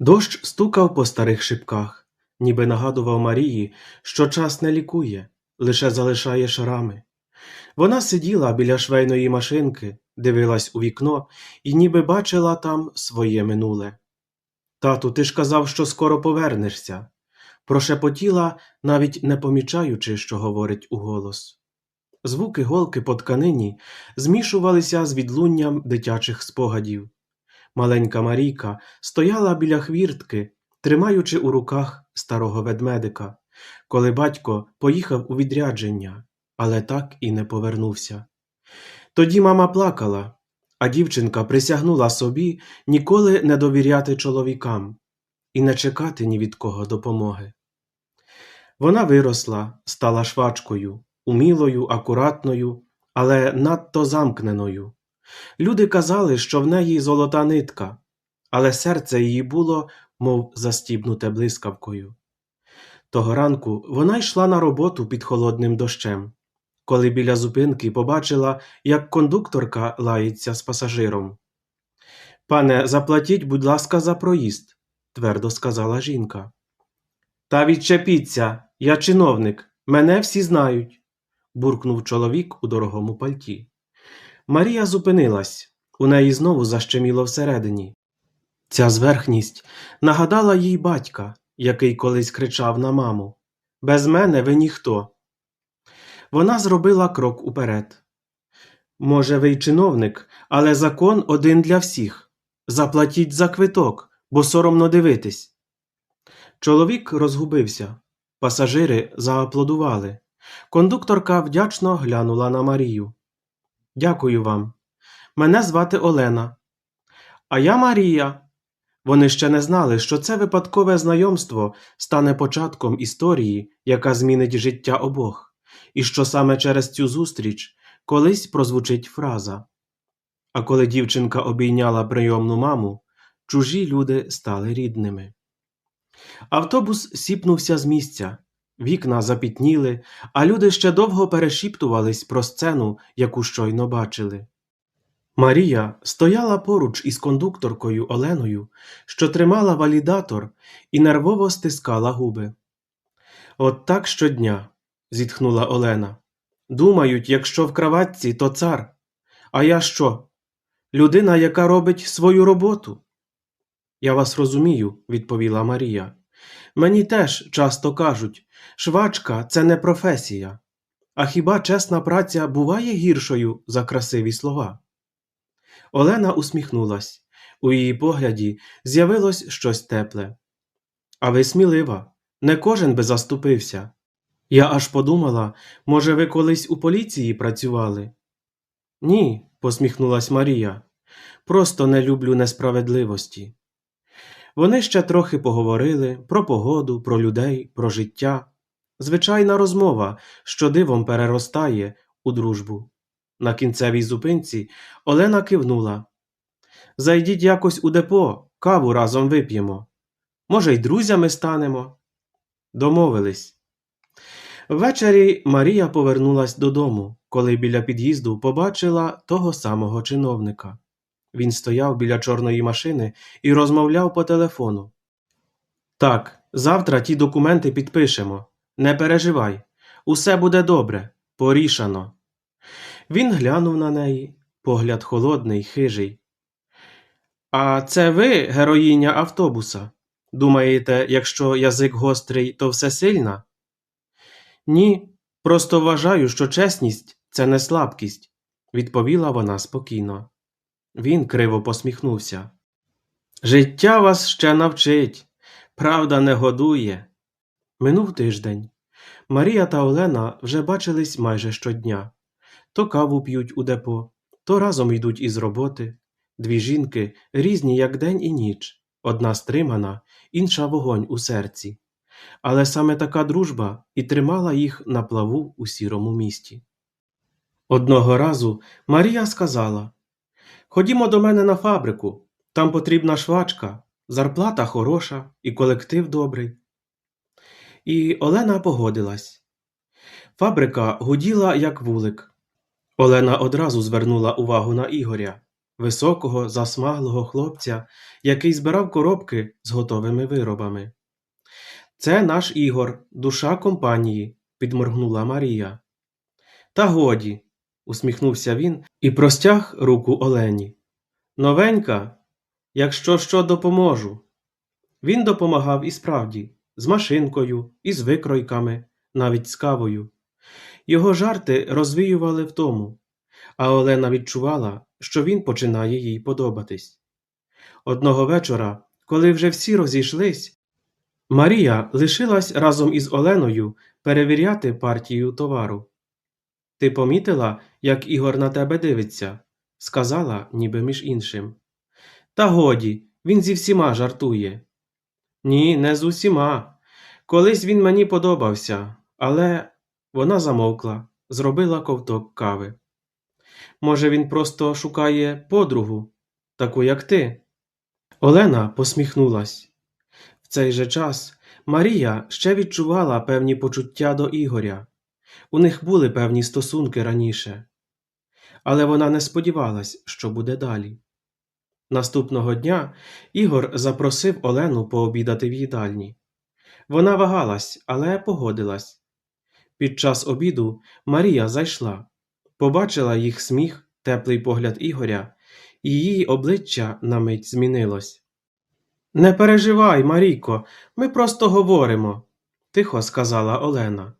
Дощ стукав по старих шибках, ніби нагадував Марії, що час не лікує, лише залишає шрами. Вона сиділа біля швейної машинки, дивилась у вікно і ніби бачила там своє минуле. Тату, ти ж казав, що скоро повернешся, прошепотіла, навіть не помічаючи, що говорить уголос. Звуки голки по тканині змішувалися з відлунням дитячих спогадів. Маленька Марійка стояла біля хвіртки, тримаючи у руках старого ведмедика, коли батько поїхав у відрядження, але так і не повернувся. Тоді мама плакала, а дівчинка присягнула собі ніколи не довіряти чоловікам і не чекати ні від кого допомоги. Вона виросла, стала швачкою, умілою, акуратною, але надто замкненою. Люди казали, що в неї золота нитка, але серце її було, мов застібнуте блискавкою. Того ранку вона йшла на роботу під холодним дощем, коли біля зупинки побачила, як кондукторка лається з пасажиром. Пане, заплатіть, будь ласка, за проїзд, твердо сказала жінка. Та відчепіться, я чиновник, мене всі знають, буркнув чоловік у дорогому пальті. Марія зупинилась, у неї знову защеміло всередині. Ця зверхність нагадала їй батька, який колись кричав на маму Без мене ви ніхто. Вона зробила крок уперед. Може, ви й чиновник, але закон один для всіх. Заплатіть за квиток, бо соромно дивитись. Чоловік розгубився. Пасажири зааплодували. Кондукторка вдячно глянула на Марію. Дякую вам. Мене звати Олена. А я Марія. Вони ще не знали, що це випадкове знайомство стане початком історії, яка змінить життя обох, і що саме через цю зустріч колись прозвучить фраза. А коли дівчинка обійняла прийомну маму, чужі люди стали рідними. Автобус сіпнувся з місця, вікна запітніли, а люди ще довго перешіптувались про сцену, яку щойно бачили. Марія стояла поруч із кондукторкою Оленою, що тримала валідатор і нервово стискала губи. От так щодня, зітхнула Олена. Думають, якщо в краватці, то цар. А я що? Людина, яка робить свою роботу. Я вас розумію, відповіла Марія. Мені теж часто кажуть, швачка це не професія. А хіба чесна праця буває гіршою за красиві слова? Олена усміхнулась. У її погляді з'явилось щось тепле. А ви смілива, не кожен би заступився. Я аж подумала, може, ви колись у поліції працювали? Ні, посміхнулась Марія. Просто не люблю несправедливості. Вони ще трохи поговорили про погоду, про людей, про життя. Звичайна розмова, що дивом переростає у дружбу. На кінцевій зупинці Олена кивнула. Зайдіть якось у депо, каву разом вип'ємо. Може, й друзями станемо. Домовились. Ввечері Марія повернулась додому, коли біля під'їзду побачила того самого чиновника. Він стояв біля чорної машини і розмовляв по телефону. Так, завтра ті документи підпишемо. Не переживай, усе буде добре, порішано. Він глянув на неї, погляд холодний, хижий. А це ви, героїня автобуса? Думаєте, якщо язик гострий, то все сильна? Ні, просто вважаю, що чесність це не слабкість, відповіла вона спокійно. Він криво посміхнувся. Життя вас ще навчить, правда не годує. Минув тиждень. Марія та Олена вже бачились майже щодня. То каву п'ють у депо, то разом йдуть із роботи. Дві жінки різні, як день і ніч, одна стримана, інша вогонь у серці. Але саме така дружба і тримала їх на плаву у сірому місті. Одного разу Марія сказала Ходімо до мене на фабрику, там потрібна швачка, зарплата хороша і колектив добрий. І Олена погодилась. Фабрика гуділа, як вулик. Олена одразу звернула увагу на Ігоря. високого, засмаглого хлопця, який збирав коробки з готовими виробами. Це наш Ігор, душа компанії, підморгнула Марія. Та годі, усміхнувся він і простяг руку Олені. Новенька, якщо що допоможу. Він допомагав і справді, з машинкою, і з викройками, навіть з кавою. Його жарти розвіювали втому, а Олена відчувала, що він починає їй подобатись. Одного вечора, коли вже всі розійшлись, Марія лишилась разом із Оленою перевіряти партію товару. Ти помітила, як Ігор на тебе дивиться? сказала, ніби між іншим. Та годі, він зі всіма жартує. Ні, не з усіма. Колись він мені подобався, але вона замовкла, зробила ковток кави. Може, він просто шукає подругу, таку, як ти. Олена посміхнулась. В цей же час Марія ще відчувала певні почуття до Ігоря. У них були певні стосунки раніше. Але вона не сподівалась, що буде далі. Наступного дня Ігор запросив Олену пообідати в їдальні. Вона вагалась, але погодилась. Під час обіду Марія зайшла, побачила їх сміх, теплий погляд Ігоря, і її обличчя на мить змінилось. Не переживай, Марійко, ми просто говоримо, тихо сказала Олена.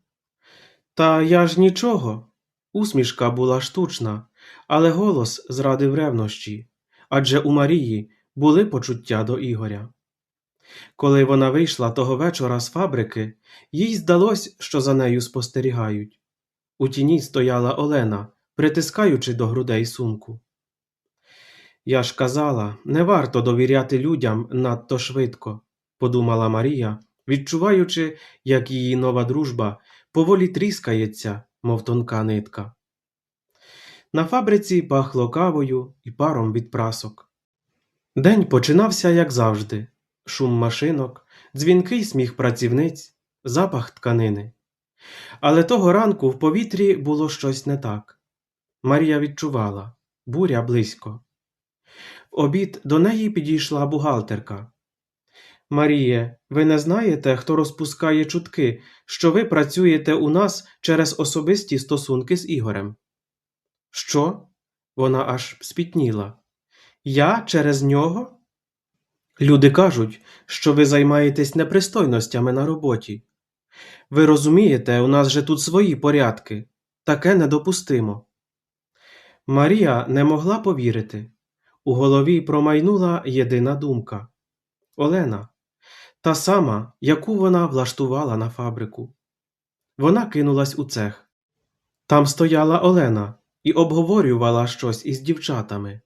Та я ж нічого. Усмішка була штучна, але голос зрадив ревнощі, адже у Марії були почуття до Ігоря. Коли вона вийшла того вечора з фабрики, їй здалось, що за нею спостерігають. У тіні стояла Олена, притискаючи до грудей сумку. Я ж казала, не варто довіряти людям надто швидко, подумала Марія, відчуваючи, як її нова дружба поволі тріскається, мов тонка нитка. На фабриці пахло кавою і паром від прасок. День починався, як завжди шум машинок, дзвінкий сміх працівниць, запах тканини. Але того ранку в повітрі було щось не так. Марія відчувала буря близько. В обід до неї підійшла бухгалтерка. Маріє, ви не знаєте, хто розпускає чутки, що ви працюєте у нас через особисті стосунки з Ігорем? Що? Вона аж спітніла. Я через нього? Люди кажуть, що ви займаєтесь непристойностями на роботі. Ви розумієте, у нас же тут свої порядки. Таке недопустимо. Марія не могла повірити. У голові промайнула єдина думка Олена, та сама, яку вона влаштувала на фабрику. Вона кинулась у цех. Там стояла Олена і обговорювала щось із дівчатами.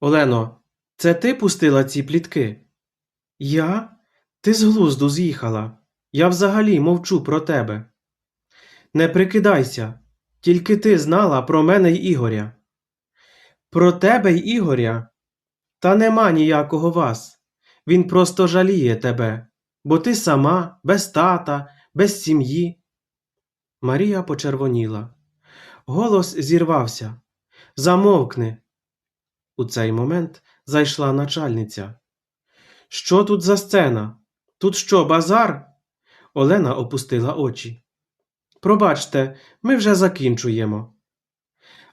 Олено, це ти пустила ці плітки? Я? Ти з глузду з'їхала. Я взагалі мовчу про тебе. Не прикидайся, тільки ти знала про мене й Ігоря. Про тебе й Ігоря? Та нема ніякого вас. Він просто жаліє тебе, бо ти сама, без тата, без сім'ї. Марія почервоніла. Голос зірвався. Замовкни. У цей момент зайшла начальниця. Що тут за сцена? Тут що, базар? Олена опустила очі. Пробачте, ми вже закінчуємо.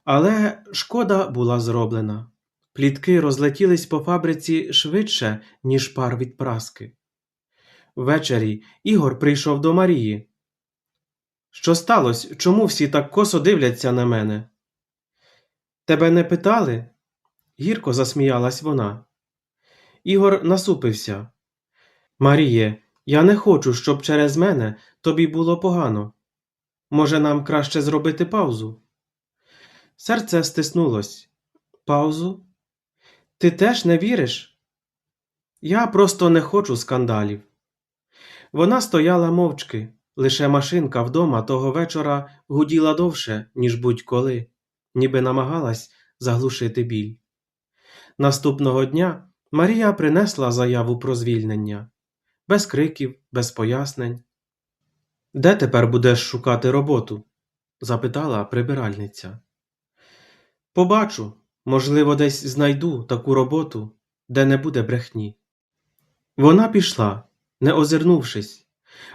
Але шкода була зроблена. Плітки розлетілись по фабриці швидше, ніж пар від праски. Ввечері Ігор прийшов до Марії. Що сталося? Чому всі так косо дивляться на мене? Тебе не питали? гірко засміялась вона. Ігор насупився. Маріє, я не хочу, щоб через мене тобі було погано. Може, нам краще зробити паузу? Серце стиснулось. Паузу? Ти теж не віриш? Я просто не хочу скандалів. Вона стояла мовчки, лише машинка вдома того вечора гуділа довше, ніж будь-коли, ніби намагалась заглушити біль. Наступного дня Марія принесла заяву про звільнення без криків, без пояснень. Де тепер будеш шукати роботу? запитала прибиральниця. Побачу, Можливо, десь знайду таку роботу, де не буде брехні. Вона пішла, не озирнувшись,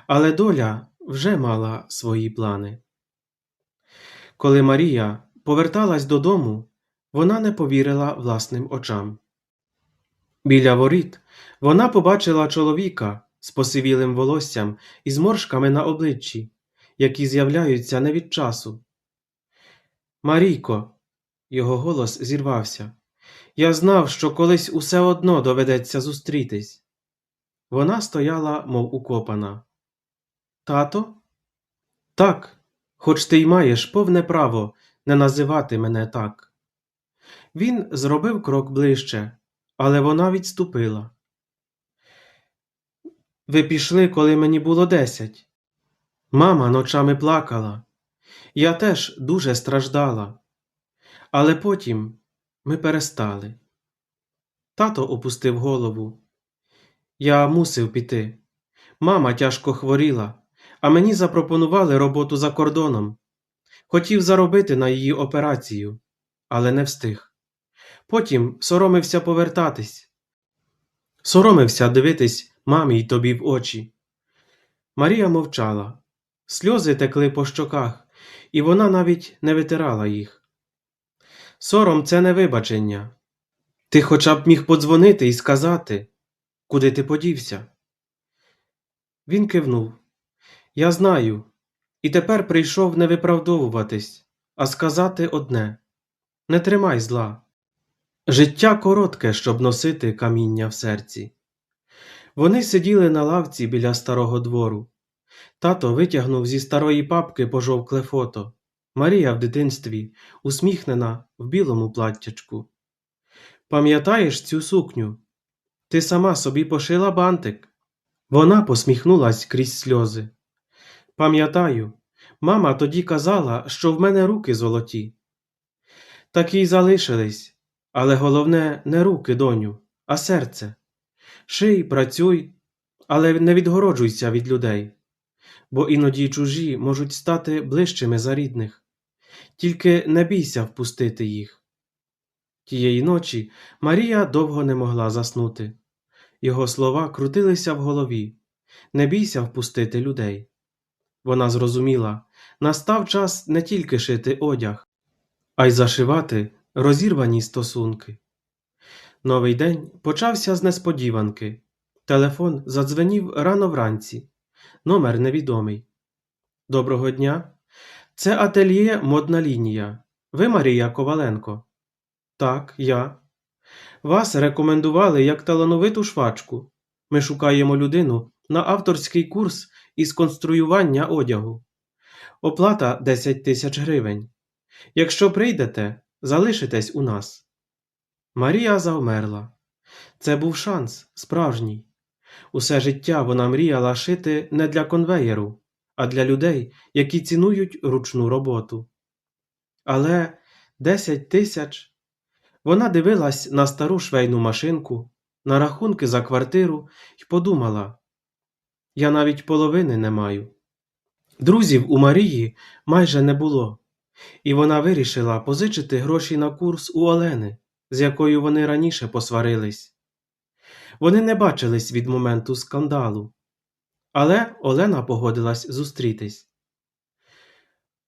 але доля вже мала свої плани. Коли Марія поверталась додому, вона не повірила власним очам. Біля воріт вона побачила чоловіка з посивілим волоссям і зморшками на обличчі, які з'являються не від часу. Марійко, його голос зірвався. Я знав, що колись усе одно доведеться зустрітись. Вона стояла, мов укопана. Тато? Так, хоч ти й маєш повне право не називати мене так. Він зробив крок ближче, але вона відступила. Ви пішли, коли мені було десять. Мама ночами плакала. Я теж дуже страждала. Але потім ми перестали. Тато опустив голову. Я мусив піти. Мама тяжко хворіла, а мені запропонували роботу за кордоном. Хотів заробити на її операцію, але не встиг. Потім соромився повертатись. Соромився дивитись мамі й тобі в очі. Марія мовчала. Сльози текли по щоках, і вона навіть не витирала їх. Сором це не вибачення. Ти хоча б міг подзвонити і сказати, куди ти подівся. Він кивнув. Я знаю, і тепер прийшов не виправдовуватись, а сказати одне не тримай зла. Життя коротке, щоб носити каміння в серці. Вони сиділи на лавці біля старого двору. Тато витягнув зі старої папки пожовкле фото. Марія в дитинстві, усміхнена в білому платтячку. Пам'ятаєш цю сукню? Ти сама собі пошила бантик. Вона посміхнулась крізь сльози. Пам'ятаю, мама тоді казала, що в мене руки золоті. Так і залишились, але головне не руки, доню, а серце. Ший, працюй, але не відгороджуйся від людей, бо іноді чужі можуть стати ближчими за рідних. Тільки не бійся впустити їх. Тієї ночі Марія довго не могла заснути. Його слова крутилися в голові не бійся впустити людей. Вона зрозуміла настав час не тільки шити одяг, а й зашивати розірвані стосунки. Новий день почався з несподіванки. Телефон задзвенів рано вранці. Номер невідомий. Доброго дня. Це ательє модна лінія. Ви Марія Коваленко? Так, я. Вас рекомендували як талановиту швачку. Ми шукаємо людину на авторський курс із конструювання одягу. Оплата 10 тисяч гривень. Якщо прийдете, залишитесь у нас. Марія завмерла. Це був шанс справжній. Усе життя вона мріяла шити не для конвеєру, а для людей, які цінують ручну роботу. Але 10 тисяч. Вона дивилась на стару швейну машинку, на рахунки за квартиру і подумала я навіть половини не маю. Друзів у Марії майже не було, і вона вирішила позичити гроші на курс у Олени, з якою вони раніше посварились. Вони не бачились від моменту скандалу, але Олена погодилась зустрітись.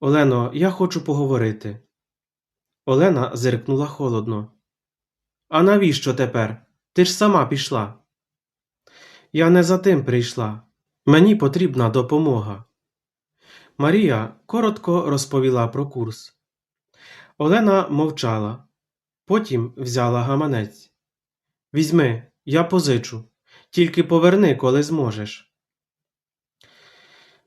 Олено, я хочу поговорити. Олена зиркнула холодно. А навіщо тепер? Ти ж сама пішла. Я не за тим прийшла. Мені потрібна допомога. Марія коротко розповіла про курс. Олена мовчала, потім взяла гаманець. Візьми, я позичу, тільки поверни, коли зможеш.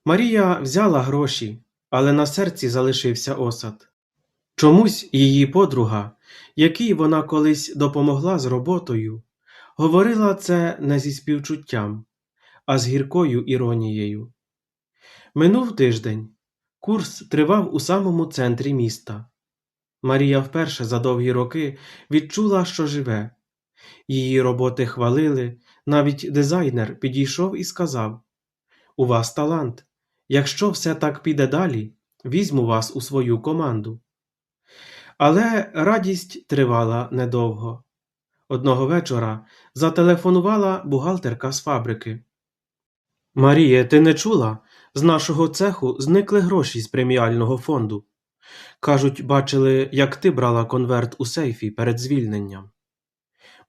Марія взяла гроші, але на серці залишився осад. Чомусь її подруга, якій вона колись допомогла з роботою, говорила це не зі співчуттям, а з гіркою іронією. Минув тиждень. Курс тривав у самому центрі міста. Марія вперше за довгі роки відчула, що живе. Її роботи хвалили, навіть дизайнер підійшов і сказав: У вас талант. Якщо все так піде далі, візьму вас у свою команду. Але радість тривала недовго. Одного вечора зателефонувала бухгалтерка з фабрики. Маріє, ти не чула? З нашого цеху зникли гроші з преміального фонду. Кажуть, бачили, як ти брала конверт у сейфі перед звільненням.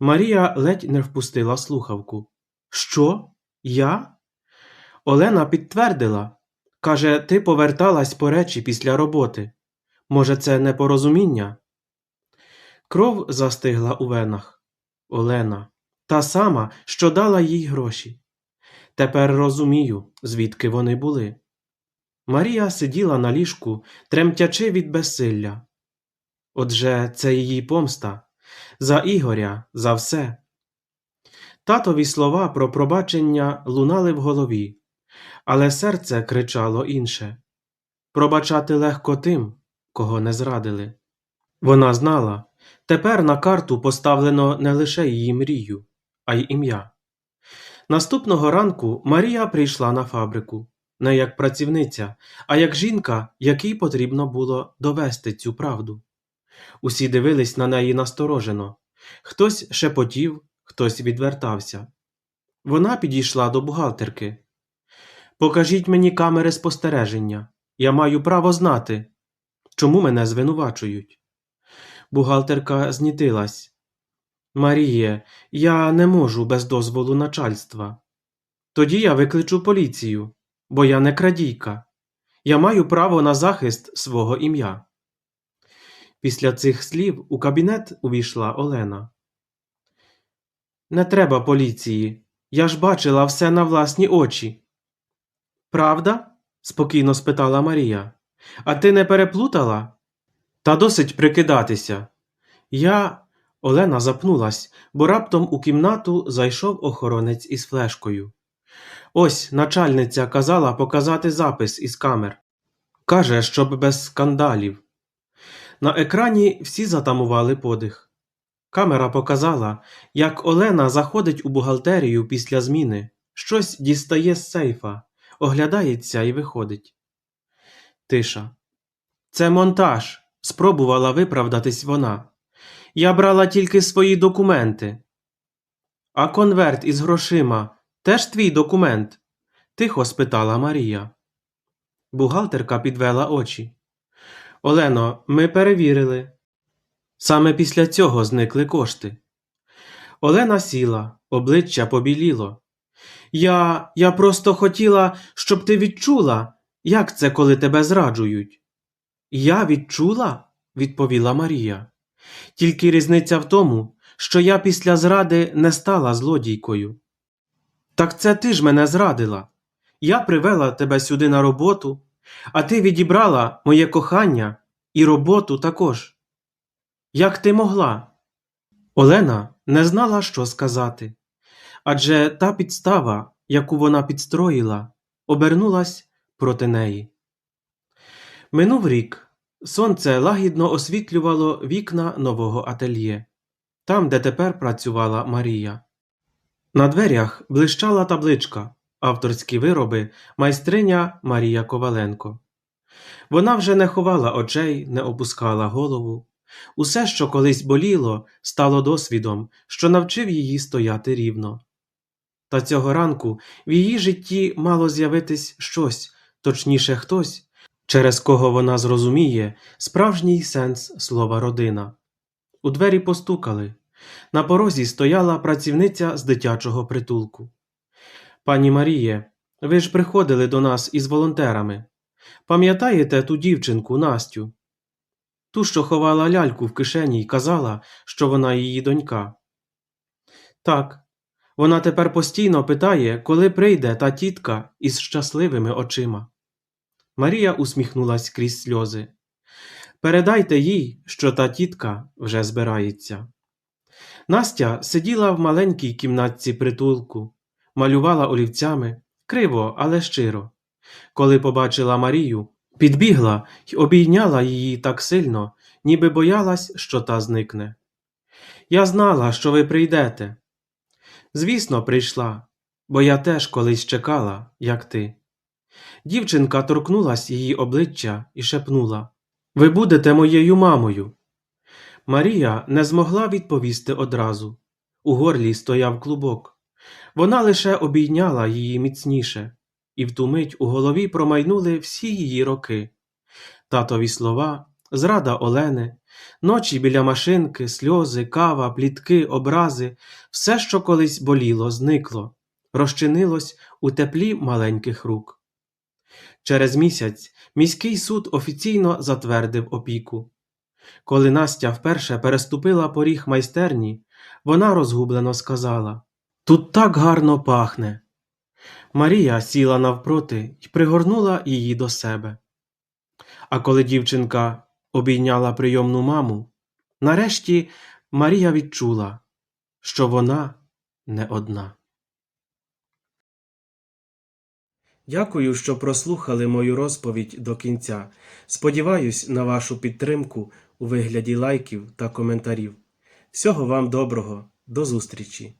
Марія ледь не впустила слухавку. Що? Я? Олена підтвердила. Каже, ти поверталась по речі після роботи. Може, це непорозуміння? Кров застигла у венах. Олена, та сама, що дала їй гроші. Тепер розумію, звідки вони були. Марія сиділа на ліжку, тремтячи від безсилля. Отже, це її помста за Ігоря, за все. Татові слова про пробачення лунали в голові, але серце кричало інше пробачати легко тим, кого не зрадили. Вона знала, тепер на карту поставлено не лише її мрію, а й ім'я. Наступного ранку Марія прийшла на фабрику не як працівниця, а як жінка, якій потрібно було довести цю правду. Усі дивились на неї насторожено хтось шепотів, хтось відвертався. Вона підійшла до бухгалтерки. Покажіть мені камери спостереження. Я маю право знати, чому мене звинувачують. Бухгалтерка знітилась. Маріє, я не можу без дозволу начальства. Тоді я викличу поліцію, бо я не крадійка. Я маю право на захист свого ім'я. Після цих слів у кабінет увійшла Олена. Не треба поліції. Я ж бачила все на власні очі. Правда? спокійно спитала Марія. А ти не переплутала? Та досить прикидатися. Я. Олена запнулась, бо раптом у кімнату зайшов охоронець із флешкою. Ось начальниця казала показати запис із камер. Каже, щоб без скандалів. На екрані всі затамували подих. Камера показала, як Олена заходить у бухгалтерію після зміни, щось дістає з сейфа, оглядається і виходить. Тиша. Це монтаж, спробувала виправдатись вона. Я брала тільки свої документи. А конверт із грошима теж твій документ? тихо спитала Марія. Бухгалтерка підвела очі. Олено, ми перевірили. Саме після цього зникли кошти. Олена сіла, обличчя побіліло. Я. я просто хотіла, щоб ти відчула, як це, коли тебе зраджують. Я відчула, відповіла Марія. Тільки різниця в тому, що я після зради не стала злодійкою. Так це ти ж мене зрадила. Я привела тебе сюди на роботу, а ти відібрала моє кохання і роботу також. Як ти могла? Олена не знала, що сказати. Адже та підстава, яку вона підстроїла, обернулась проти неї. Минув рік. Сонце лагідно освітлювало вікна нового ательє, там, де тепер працювала Марія. На дверях блищала табличка Авторські вироби майстриня Марія Коваленко. Вона вже не ховала очей, не опускала голову. Усе, що колись боліло, стало досвідом, що навчив її стояти рівно. Та цього ранку в її житті мало з'явитись щось, точніше, хтось, через кого вона зрозуміє справжній сенс слова родина. У двері постукали. На порозі стояла працівниця з дитячого притулку. Пані Маріє, ви ж приходили до нас із волонтерами. Пам'ятаєте ту дівчинку Настю? Ту, що ховала ляльку в кишені і казала, що вона її донька. Так, вона тепер постійно питає, коли прийде та тітка із щасливими очима. Марія усміхнулась крізь сльози. Передайте їй, що та тітка вже збирається. Настя сиділа в маленькій кімнатці притулку, малювала олівцями, криво, але щиро. Коли побачила Марію, підбігла й обійняла її так сильно, ніби боялась, що та зникне. Я знала, що ви прийдете. Звісно, прийшла, бо я теж колись чекала, як ти. Дівчинка торкнулась її обличчя і шепнула Ви будете моєю мамою. Марія не змогла відповісти одразу. У горлі стояв клубок. Вона лише обійняла її міцніше, і в ту мить у голові промайнули всі її роки. Татові слова, зрада Олени, ночі біля машинки, сльози, кава, плітки, образи, все, що колись боліло, зникло, розчинилось у теплі маленьких рук. Через місяць міський суд офіційно затвердив опіку. Коли Настя вперше переступила поріг майстерні, вона розгублено сказала Тут так гарно пахне. Марія сіла навпроти і пригорнула її до себе. А коли дівчинка обійняла прийомну маму, нарешті Марія відчула, що вона не одна. Дякую, що прослухали мою розповідь до кінця. Сподіваюсь на вашу підтримку у вигляді лайків та коментарів. Всього вам доброго, до зустрічі!